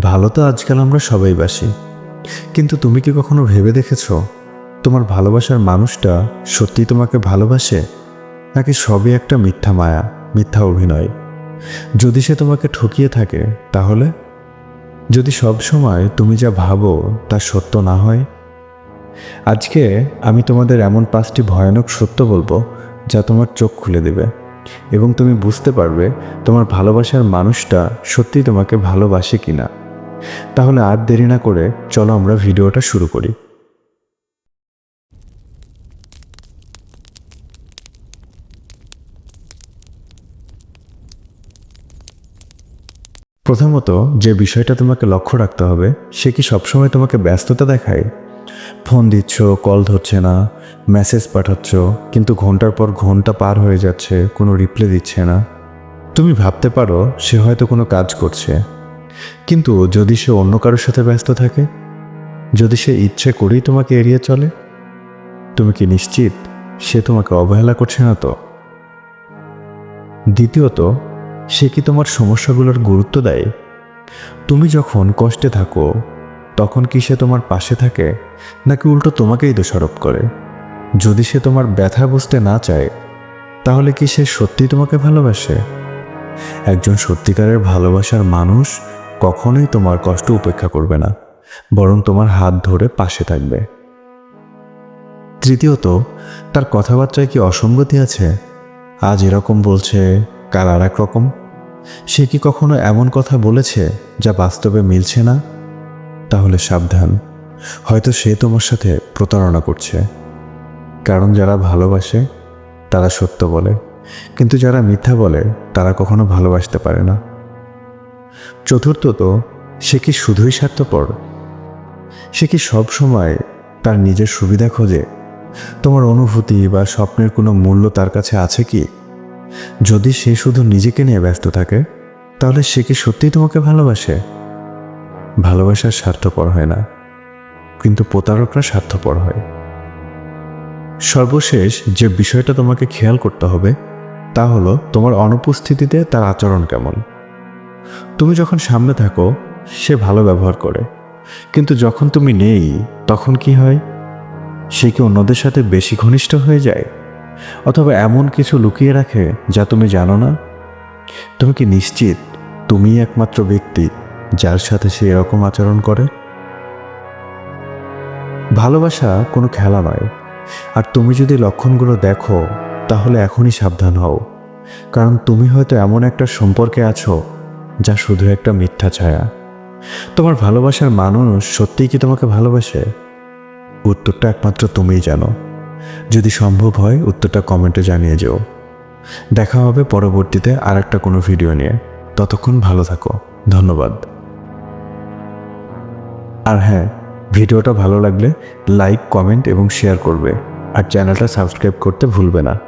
ভালো তো আজকাল আমরা সবাই বাসি। কিন্তু তুমি কি কখনো ভেবে দেখেছ, তোমার ভালোবাসার মানুষটা সত্যি তোমাকে ভালোবাসে? নাকি সবই একটা মিথ্যা মায়া, মিথ্যা অভিনয়? যদি সে তোমাকে ঠকিয়ে থাকে, তাহলে? যদি সব সময় তুমি যা ভাবো তা সত্য না হয়? আজকে আমি তোমাদের এমন পাঁচটি ভয়ানক সত্য বলব, যা তোমার চোখ খুলে দেবে। এবং তুমি বুঝতে পারবে তোমার ভালোবাসার মানুষটা সত্যি তোমাকে ভালোবাসে কিনা। তাহলে আর দেরি না করে চলো আমরা ভিডিওটা শুরু করি। প্রথমত যে বিষয়টা তোমাকে লক্ষ্য রাখতে হবে, সে কি সবসময় তোমাকে ব্যস্ততা দেখায়? ফোন দিচ্ছ, কল ধরছে না, মেসেজ পাঠাচ্ছ, কিন্তু ঘণ্টার পর ঘণ্টা পার হয়ে যাচ্ছে, কোনো রিপ্লাই দিচ্ছে না। তুমি ভাবতে পারো সে হয়তো কোনো কাজ করছে। কিন্তু যদি সে অন্য কারোর সাথে ব্যস্ত থাকে, যদি সে ইচ্ছে করেই তোমাকে এড়িয়ে চলে, তুমি কি নিশ্চিত সে তোমাকে অবহেলা করছে না তো? দ্বিতীয়ত, সে কি তোমার সমস্যাগুলোর গুরুত্ব দেয়? তুমি যখন কষ্টে থাকো, তখন কি সে তোমার পাশে থাকে, নাকি উল্টো তোমাকেই দোষারোপ করে? যদি সে তোমার ব্যথা বুঝতে না চায়, তাহলে কি সে সত্যিই তোমাকে ভালোবাসে? একজন সত্যিকারের ভালোবাসার মানুষ কখনোই তোমার কষ্ট উপেক্ষা করবে না, বরং তোমার হাত ধরে পাশে থাকবে। তৃতীয়ত, তার কথাবার্তায় কি অসঙ্গতি আছে? আজ এরকম বলছে, কাল আর এক রকম। সে কি কখনো এমন কথা বলেছে, যা বাস্তবে মিলছে না? তাহলে সাবধান। হয়তো সে তোমার সাথে প্রতারণা করছে। কারণ যারা ভালোবাসে, তারা সত্য বলে। কিন্তু যারা মিথ্যা বলে, তারা কখনো ভালোবাসতে পারে না। চতুর্থত, সে কি শুধুই স্বার্থপর? সে কি সব সময় তার নিজের সুবিধা খোঁজে? তোমার অনুভূতি বা স্বপ্নের কোনো মূল্য তার কাছে আছে কি? যদি সে শুধু নিজেকে নিয়ে ব্যস্ত থাকে, তাহলে সে কি সত্যিই তোমাকে ভালোবাসে? ভালোবাসার স্বার্থপর হয় না, কিন্তু প্রতারকরা স্বার্থপর হয়। সর্বশেষ যে বিষয়টা তোমাকে খেয়াল করতে হবে, তা হলো তোমার অনুপস্থিতিতে তার আচরণ কেমন। তুমি যখন সামনে থাকো, সে ভালো ব্যবহার করে। কিন্তু যখন তুমি নেই, তখন কি হয়? সে কি অন্যদের সাথে বেশি ঘনিষ্ঠ হয়ে যায়? অথবা এমন কিছু লুকিয়ে রাখে যা তুমি জানো না? তুমি কি নিশ্চিত তুমিই একমাত্র ব্যক্তি যার সাথে সে এরকম আচরণ করে? ভালোবাসা কোনো খেলা নয়। আর তুমি যদি লক্ষণগুলো দেখো, তাহলে এখনই সাবধান হও। কারণ তুমি হয়তো এমন একটা সম্পর্কে আছো যা শুধু একটা মিথ্যা ছায়া। তোমার ভালোবাসার মানুষ সত্যিই কি তোমাকে ভালোবাসে? উত্তরটা একমাত্র তুমিই জানো। যদি সম্ভব হয়, উত্তরটা কমেন্টে জানিয়ে যেও। দেখা হবে পরবর্তীতে আর একটা কোনো ভিডিও নিয়ে। ততক্ষণ ভালো থাকো। ধন্যবাদ। আর হ্যাঁ ভিডিওটা ভালো লাগলে লাইক, কমেন্ট এবং শেয়ার করবে। আর চ্যানেলটা সাবস্ক্রাইব করতে ভুলবে না।